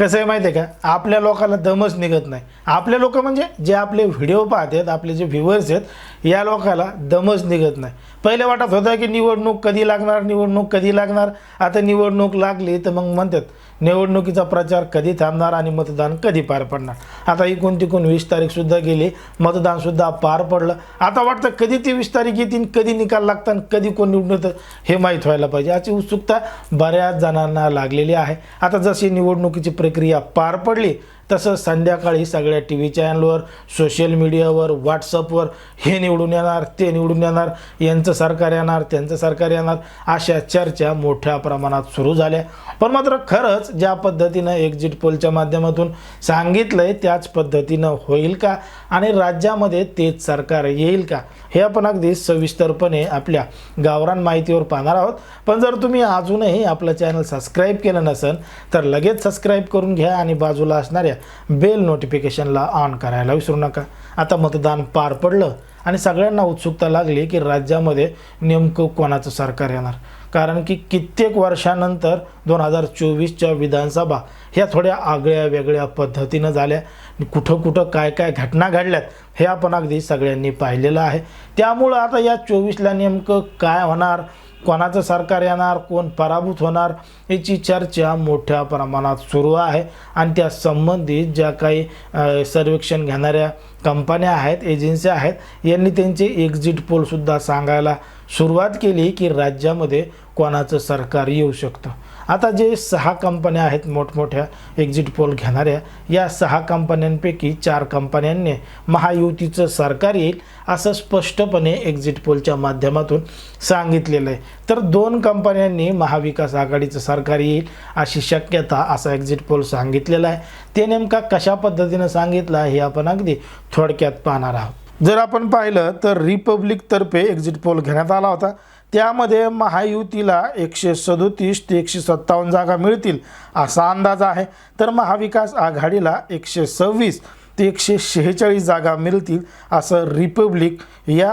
कसं आहे माहिती आहे का? आपल्या लोकांना दमच निघत नाही. आपले लोक म्हणजे जे आपले व्हिडिओ पाहतात आपले जे व्ह्युअर्स आहेत या लोकाला दमच निघत नाही. पहिले वाटत होतं की निवडणूक कधी लागणार निवडणूक कधी लागणार? आता निवडणूक लागली तर मग म्हणतात निवडणुकीचा प्रचार कधी थांबणार आणि मतदान कधी पार पडणार? आता एकूण तिकून वीस तारीखसुद्धा गेली मतदानसुद्धा पार पडलं. आता वाटतं कधी ती वीस तारीख येतील कधी निकाल लागतात आणि कधी कोण निवडून येतं हे माहीत व्हायला पाहिजे. याची उत्सुकता बऱ्याच जणांना लागलेली आहे. आता जशी निवडणुकीची प्रक्रिया पार पडली तसं संध्याकाळी सगळ्या टी व्ही चॅनलवर सोशल मीडियावर व्हॉट्सअपवर हे निवडून येणार ते निवडून येणार यांचं सरकार येणार त्यांचं सरकार येणार अशा चर्चा मोठ्या प्रमाणात सुरू झाल्या. पण मात्र खरंच ज्या पद्धतीनं एक्झिट पोलच्या माध्यमातून सांगितलं आहे त्याच पद्धतीनं होईल का? आणि राज्यामध्ये तेच सरकार येईल का? हे आपण अगदी सविस्तरपणे आपल्या गावरान माहितीवर पाहणार आहोत. पण जर तुम्ही अजूनही आपलं चॅनल सबस्क्राईब केलं नसेल तर लगेच सबस्क्राईब करून घ्या आणि बाजूला असणाऱ्या बेल नोटिफिकेशनला ऑन करायला विसरू नका. आता मतदान पार पडलं आणि सगळ्यांना उत्सुकता लागली की राज्यामध्ये नेमकं कोणाचं सरकार येणार. कारण की कित्येक वर्षानंतर दोन हजार चोवीसच्या विधानसभा ह्या थोड्या आगळ्या वेगळ्या पद्धतीनं झाल्या. कुठं कुठं काय काय घटना घडल्यात हे आपण अगदी सगळ्यांनी पाहिलेलं आहे. त्यामुळं आता या चोवीसला नेमकं काय होणार? कोणाचं सरकार येणार कोण पराभूत होणार याची चर्चा मोठ्या प्रमाणात सुरू आहे. आणि त्या संबंधित ज्या काही सर्वेक्षण घेणाऱ्या कंपन्या आहेत एजन्सी आहेत यांनी त्यांचे एक्झिट पोलसुद्धा सांगायला सुरुवात केली की राज्यामध्ये कोणाचं सरकार येऊ शकतं. आता जे सहा कंपन्या आहेत मोठमोठ्या एक्झिट पोल घेणाऱ्या या सहा कंपन्यांपैकी चार कंपन्यांनी महायुतीचं सरकार येईल असं स्पष्टपणे एक्झिट पोलच्या माध्यमातून सांगितलेलं आहे. तर दोन कंपन्यांनी महाविकास आघाडीचं सरकार येईल अशी शक्यता असा एक्झिट पोल सांगितलेला आहे. ते नेमका कशा पद्धतीनं सांगितलं हे आपण अगदी थोडक्यात पाहणार आहोत. जर आपण पाहिलं तर रिपब्लिकतर्फे एक्झिट पोल घेण्यात आला होता. त्यामध्ये महायुतीला एकशे सदोतीस ते एकशे सत्तावन्न जागा मिळतील असा अंदाज आहे. तर महाविकास आघाडीला एकशे सव्वीस ते एकशे शेहेचाळीस जागा मिळतील असं रिपब्लिक या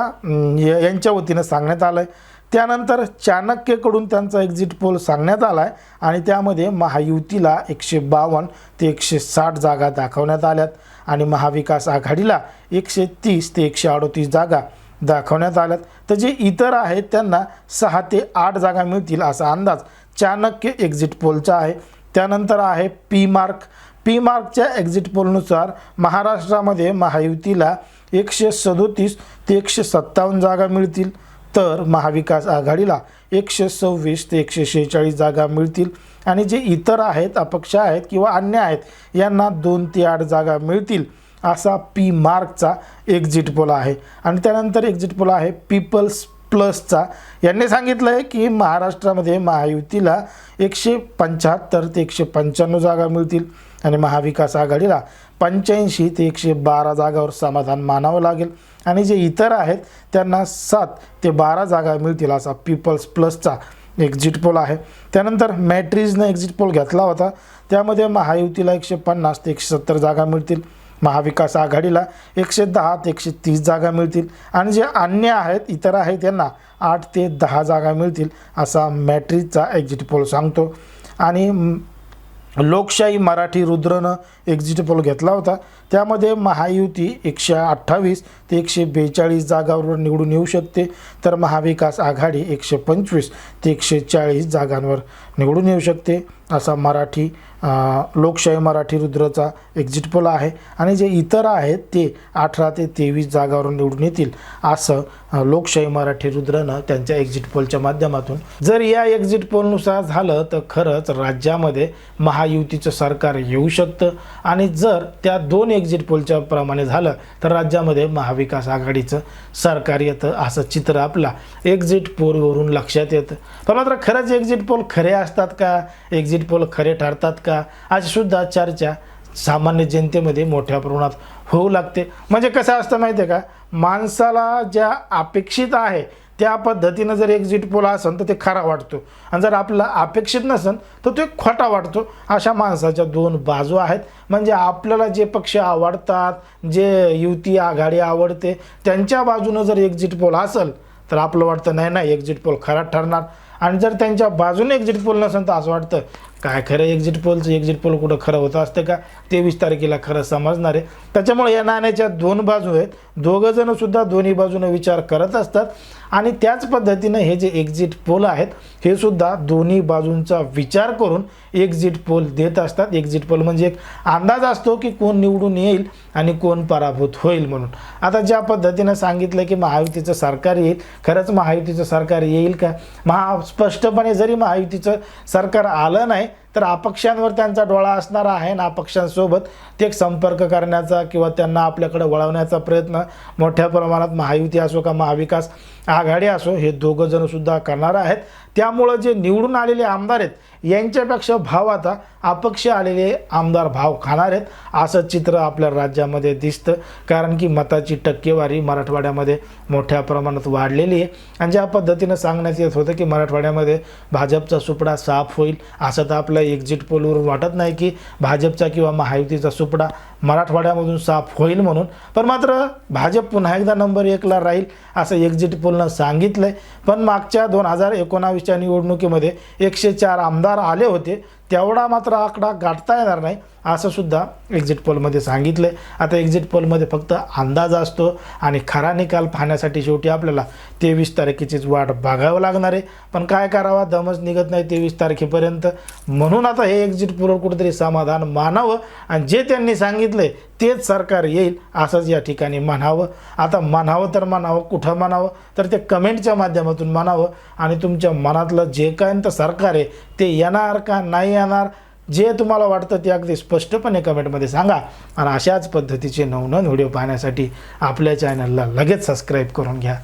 यांच्या वतीनं सांगण्यात आलं आहे त्यानंतर चाणक्यकडून त्यांचा एक्झिट पोल सांगण्यात आला आहे आणि त्यामध्ये महायुतीला एकशे बावन्न ते एकशे साठ जागा दाखवण्यात आल्यात आणि महाविकास आघाडीला एकशे तीस ते एकशे अडोतीस जागा दाखवण्यात आल्यात. तर जे इतर आहेत त्यांना सहा ते आठ जागा मिळतील असा अंदाज चाणक्य एक्झिट पोलचा आहे. त्यानंतर आहे पी मार्क पी मार्कच्या एक्झिट पोलनुसार महाराष्ट्रामध्ये महायुतीला एकशे सदोतीस ते एकशे सत्तावन्न जागा मिळतील. तर महाविकास आघाडीला एकशे सव्वीस ते एकशे शेहेचाळीस जागा मिळतील. आणि जे इतर आहेत अपक्ष आहेत किंवा अन्य आहेत यांना दोन ते आठ जागा मिळतील. असा पी मार्कचा एक्झिट पोल आहे. आणि त्यानंतर एक्झिट पोल आहे पीपल्स प्लसचा यांनी सांगितलं आहे की महाराष्ट्रामध्ये महायुतीला एकशे पंच्याहत्तर ते एकशे पंच्याण्णव जागा मिळतील. आणि महाविकास आघाडीला पंच्याऐंशी ते एकशे बारा जागावर समाधान मानावं लागेल. आणि जे इतर आहेत त्यांना सात ते बारा जागा मिळतील असा पीपल्स प्लसचा एक्झिट पोल आहे. त्यानंतर मॅट्रिजनं एक्झिट पोल घेतला होता. त्यामध्ये महायुतीला एकशे पन्नास ते एकशे सत्तर जागा मिळतील. महाविकास आघाडीला एकशे दहा ते एकशे तीस जागा मिळतील. आणि जे अन्य आहेत इतर आहेत त्यांना आठ ते दहा जागा मिळतील असा मॅट्रिकचा एक्झिट पोल सांगतो. आणि लोकशाही मराठी रुद्रनं एक्झिट पोल घेतला होता. त्यामध्ये महायुती एकशे अठ्ठावीस ते एकशे बेचाळीस जागांवर निवडून येऊ शकते. तर महाविकास आघाडी एकशे पंचवीस ते एकशे चाळीस जागांवर निवडून येऊ शकते. असा मराठी लोकशाही मराठी रुद्रचा एक्झिट पोल आहे. आणि जे इतर आहेत ते अठरा ते तेवीस जागावरून निवडून येतील असं लोकशाही मराठी रुद्रनं त्यांच्या एक्झिट पोलच्या माध्यमातून. जर या एक्झिट पोलनुसार झालं तर खरंच राज्यामध्ये महायुतीचं सरकार येऊ शकतं. आणि जर त्या दोन एक्झिट पोलच्या प्रमाणे झालं तर राज्यामध्ये महाविकास आघाडीचं सरकार येतं असं चित्र आपला. एक्झिट पोलवरून लक्षात येतं. पण मात्र खरंच एक्झिट पोल खरे असतात का? एक्झिट एक्झिट पोल खरे ठरतात का? अशी सुद्धा चर्चा सामान्य जनतेमध्ये मोठ्या प्रमाणात होऊ लागते. म्हणजे कसं असतं माहिती आहे का? माणसाला ज्या अपेक्षित आहे त्या पद्धतीनं जर एक्झिट पोल असेल तर ते खरा वाटतो. आणि जर आपला अपेक्षित नसेल तर तो एक खोटा वाटतो. अशा माणसाच्या दोन बाजू आहेत. म्हणजे आपल्याला जे पक्ष आवडतात जे युती आघाडी आवडते त्यांच्या बाजूनं जर एक्झिट पोल असेल तर आपलं वाटतं नाही नाही एक्झिट पोल खरा ठरणार. आणि जर त्यांच्या बाजूने एक्झिट पोल नसेल तर असं वाटतं काय खरं एक्झिट पोलचं एक्झिट पोल कुठं खरं होतं असतं का? तेवीस तारखेला खरं समजणार. आहे त्याच्यामुळे या नाण्याच्या दोन बाजू आहेत. दोघंजणंसुद्धा सुद्धा दोन्ही बाजूनं विचार करत असतात. आणि त्याच पद्धतीनं हे जे एक्झिट पोल आहेत हे सुद्धा दोन्ही बाजूंचा विचार करून एक्झिट पोल देत असतात. एक्झिट पोल म्हणजे एक अंदाज असतो की कोण निवडून येईल आणि कोण पराभूत होईल म्हणून. आता ज्या पद्धतीनं सांगितलं की महायुतीचं सरकार येईल खरंच महायुतीचं सरकार येईल का? महा स्पष्टपणे जरी महायुतीचं सरकार आलं नाही तर अपक्षांवर त्यांचा डोळा असणारा आहे ना अपक्षांसोबत. ते संपर्क करण्याचा किंवा त्यांना आपल्याकडे वळवण्याचा प्रयत्न मोठ्या प्रमाणात महायुती असो का महाविकास आघाडी असो हे दोघं जण करणार आहेत. त्यामुळं जे निवडून आलेले आमदार आहेत यांच्यापेक्षा भाव आता अपक्ष आलेले आमदार भाव खाणार आहेत असं चित्र आपल्या राज्यामध्ये दिसतं. कारण की मताची टक्केवारी मराठवाड्यामध्ये मोठ्या प्रमाणात वाढलेली आहे. आणि ज्या पद्धतीनं सांगण्यात येत होतं की मराठवाड्यामध्ये भाजपचा सुपडा साफ होईल असं तर आपल्या एक्झिट पोलवरून वाटत नाही की भाजपचा किंवा महायुतीचा सुपडा मराठवाड्यामधून साफ होईल म्हणून. पण मात्र भाजप पुन्हा एकदा नंबर एकला राहील असं एक्झिट पोलनं सांगितलं आहे पण मागच्या दोन हजार एकोणावीसच्या निवडणुकीमध्ये एकशे चार आमदार आले होते. तेवढा मात्र आकडा गाठता येणार नाही. असं सुद्धा एक्झिट पोलमध्ये सांगितलं आता एक्झिट पोलमध्ये फक्त अंदाज असतो आणि खरा निकाल पाहण्यासाठी शेवटी आपल्याला तेवीस तारखेचीच वाट बघावं लागणार आहे. पण काय करावा? दमच निघत नाही तेवीस तारखेपर्यंत. म्हणून आता हे एक्झिट पोलवर कुठेतरी समाधान मानावं आणि जे त्यांनी सांगितलं आहे तेच सरकार येईल असंच या ठिकाणी म्हणावं. आता म्हणावं तर म्हणावं कुठं म्हणावं? तर ते कमेंटच्या माध्यमातून म्हणावं. आणि तुमच्या मनातलं जे काय तर सरकार आहे ते येणार का नाही येणार? जे तुम्हाला वाटतं ते अगदी स्पष्टपणे कमेंटमध्ये सांगा. आणि अशाच पद्धतीचे नवनवीन व्हिडिओ पाहण्यासाठी आपल्या चॅनलला लगेच सबस्क्राईब करून घ्या.